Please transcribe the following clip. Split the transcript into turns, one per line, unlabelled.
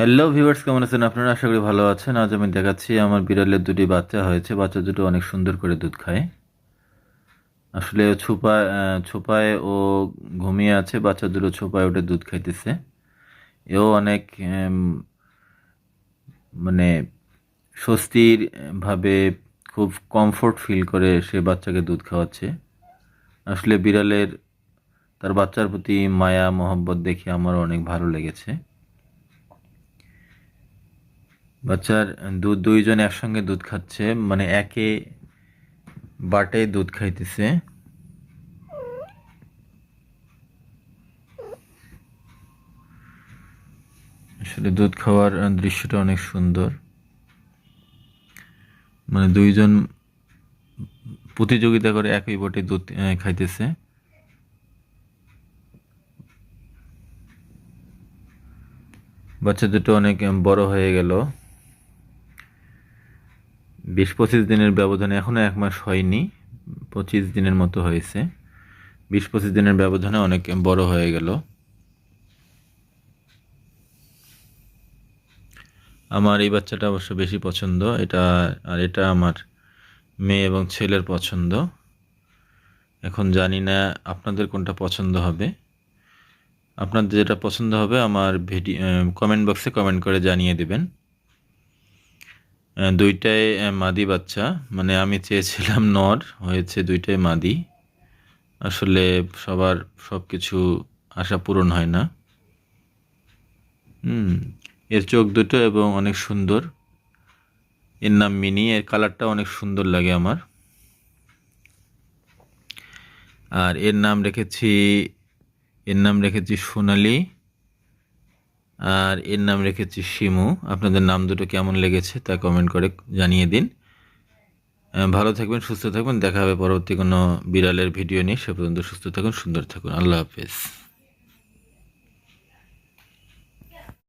Hello viewers কেমন আছেন? আপনারা আশা করি ভালো আছেন। আজ আমি দেখাচ্ছি আমার বিড়ালের দুটি বাচ্চা হয়েছে। বাচ্চা দুটো অনেক সুন্দর করে দুধ খায়। আসলে ছোপায় ছোপায় ও ঘুমিয়ে আছে। বাচ্চা দুটো ছোপায় ওঠে দুধ খাইতেছে। এও অনেক মানে স্বস্তির ভাবে খুব কমফোর্ট ফিল করে সে বাচ্চাকে দুধ খাওয়াচ্ছে। আসলে বিড়ালের, তার বাচ্চার প্রতি মায়া, মহব্বত দেখে আমার অনেক ভালো লেগেছে। বাচ্চার দুধ দুইজন একসঙ্গে দুধ খাচ্ছে মানে একে বাটে দুধ খাইতেছে। আসলে দুধ খাওয়ার দৃশ্যটা অনেক সুন্দর। মানে দুইজন প্রতিযোগিতা করে একই বটে দুধ খাইতেছে। বাচ্চা দুটো অনেক বড় হয়ে গেল। বিশ পঁচিশ দিনের ব্যবধানে এখনও এক মাস হয়নি, পঁচিশ দিনের মতো হয়েছে। বিশ পঁচিশ দিনের ব্যবধানে অনেক বড় হয়ে গেল। আমার এই বাচ্চাটা অবশ্য বেশি পছন্দ, এটা, আর এটা আমার মেয়ে এবং ছেলের পছন্দ। এখন জানি না আপনাদের কোনটা পছন্দ হবে। আপনাদের যেটা পছন্দ হবে, আমার ভিডিও কমেন্ট বক্সে কমেন্ট করে জানিয়ে দেবেন। দুইটাই মাদি বাচ্চা। মানে আমি চেয়েছিলাম নর, হয়েছে দুইটাই মাদি। আসলে সবার সব কিছু আশা পূরণ হয় না। হুম, এর চোখ দুটো এবং অনেক সুন্দর। এর নাম মিনি, এর কালারটা অনেক সুন্দর লাগে আমার। আর এর নাম রেখেছি, এর নাম রেখেছি সোনালি। আর এর নাম রেখেছি শিমু। আপনাদের নাম দুটো কেমন লেগেছে তা কমেন্ট করে জানিয়ে দিন। ভালো থাকবেন, সুস্থ থাকবেন। দেখা হবে পরবর্তী কোনো বিড়ালের ভিডিও নিয়ে। সে পর্যন্ত সুস্থ থাকুন, সুন্দর থাকুন। আল্লাহ হাফেজ।